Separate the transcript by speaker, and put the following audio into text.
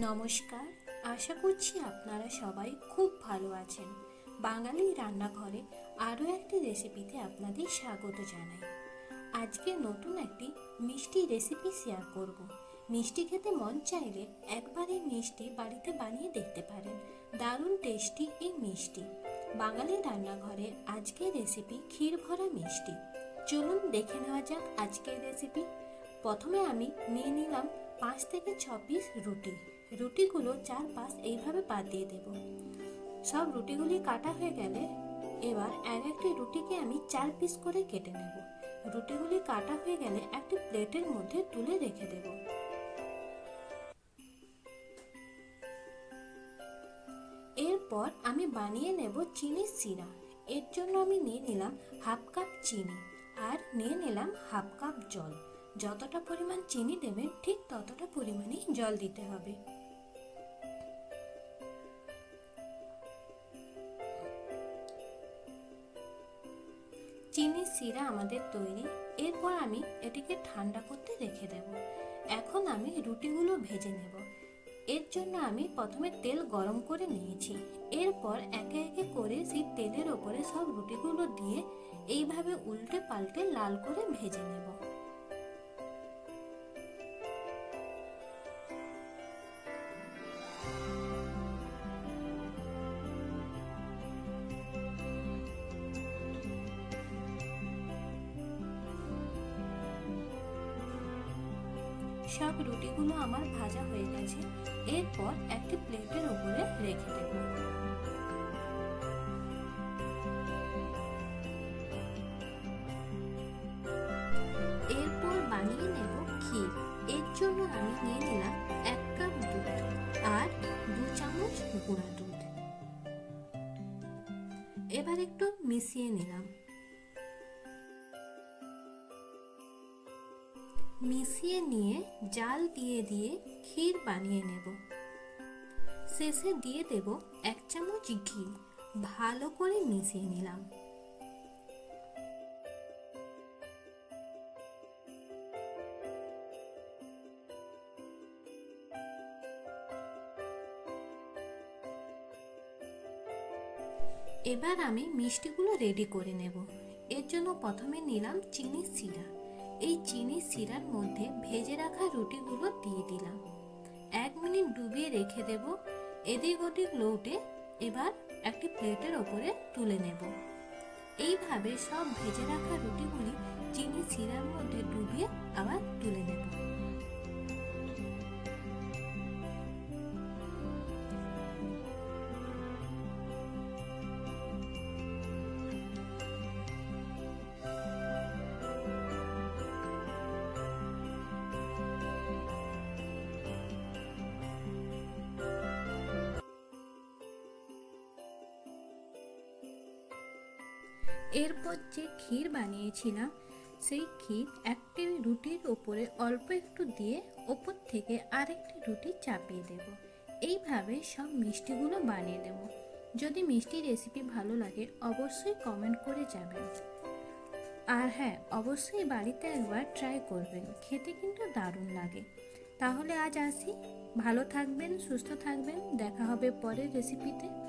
Speaker 1: নমস্কার, আশা করছি আপনারা সবাই খুব ভালো আছেন। বাঙালি রান্নাঘরে আরও একটি রেসিপিতে আপনাদের স্বাগত জানাই। আজকে নতুন একটি মিষ্টি রেসিপি শেয়ার করব। মিষ্টি খেতে মন চাইলে একবার এই মিষ্টি বাড়িতে বানিয়ে দেখতে পারেন। দারুণ টেস্টি এই মিষ্টি। বাঙালি রান্নাঘরে আজকের রেসিপি ক্ষীর ভরা মিষ্টি। চলুন দেখে নেওয়া যাক আজকের রেসিপি। প্রথমে আমি নিয়ে নিলাম পাঁচ থেকে ছ পিস রুটি। রুটিগুলো চার পাশ এইভাবে পা দিয়ে দেব। সব রুটিগুলি কাটা হয়ে গেলে এবার এক একটি রুটিকে আমি চার পিস করে কেটে নেব। রুটিগুলি কাটা হয়ে গেলে একটি প্লেটের মধ্যে তুলে রেখে দেব। এরপর আমি বানিয়ে নেব চিনির সিরা। এর জন্য আমি নিয়ে নিলাম হাফ কাপ চিনি আর নিয়ে নিলাম হাফ কাপ জল। যতটা পরিমাণ চিনি দেবেন ঠিক ততটা পরিমাণেই জল দিতে হবে। চিনির সিরা আমাদের তৈরি। এরপর আমি এটিকে ঠান্ডা করতে রেখে দেব। এখন আমি রুটিগুলো ভেজে নেব। এর জন্য আমি প্রথমে তেল গরম করে নিয়েছি। এরপর একে একে করে সেই তেলের ওপরে সব রুটিগুলো দিয়ে এইভাবে উল্টে পাল্টে লাল করে ভেজে নেব। সব রুটিগুলো আমার ভাজা হয়ে গেছে। এরপর একটি প্লেটের উপরে রেখে দেব। এরপর বানিয়ে নেব ক্ষীর। এর জন্য আমি নিয়ে নিলাম এক কাপ দুধ আর দু চামচ গুঁড়া দুধ। এবার একটু মিশিয়ে নিলাম। মিশিয়ে নিয়ে জাল দিয়ে দিয়ে ক্ষীর বানিয়ে নেব। শেষে দিয়ে দেব এক চামচ ঘি। ভালো করে মিশিয়ে নিলাম। এবার আমি মিষ্টিগুলো রেডি করে নেব। এর জন্য প্রথমে নিলাম চিনি সিরা এই চিনি সিরার মধ্যে ভেজে রাখা রুটিগুলো দিয়ে দিলাম। এক মিনিট ডুবিয়ে রেখে দেব। এদিক ওদিক লৌটে এবার একটি প্লেটের ওপরে তুলে নেব। এইভাবে সব ভেজে রাখা রুটিগুলি চিনি সিরার মধ্যে ডুবিয়ে আবার তুলে নেব। এরপর যে ক্ষীর বানিয়েছিলাম, সেই ক্ষীর একটি রুটির ওপরে অল্প একটু দিয়ে ওপর থেকে আরেকটি রুটি চাপিয়ে দেব। এইভাবে সব মিষ্টিগুলো বানিয়ে নেব যদি মিষ্টি রেসিপি ভালো লাগে, অবশ্যই কমেন্ট করে যাবেন আর হ্যাঁ অবশ্যই বাড়িতে একবার ট্রাই করবেন। খেতে কিন্তু দারুণ লাগে। তাহলে আজ আসি। ভালো থাকবেন, সুস্থ থাকবেন। দেখা হবে পরের রেসিপিতে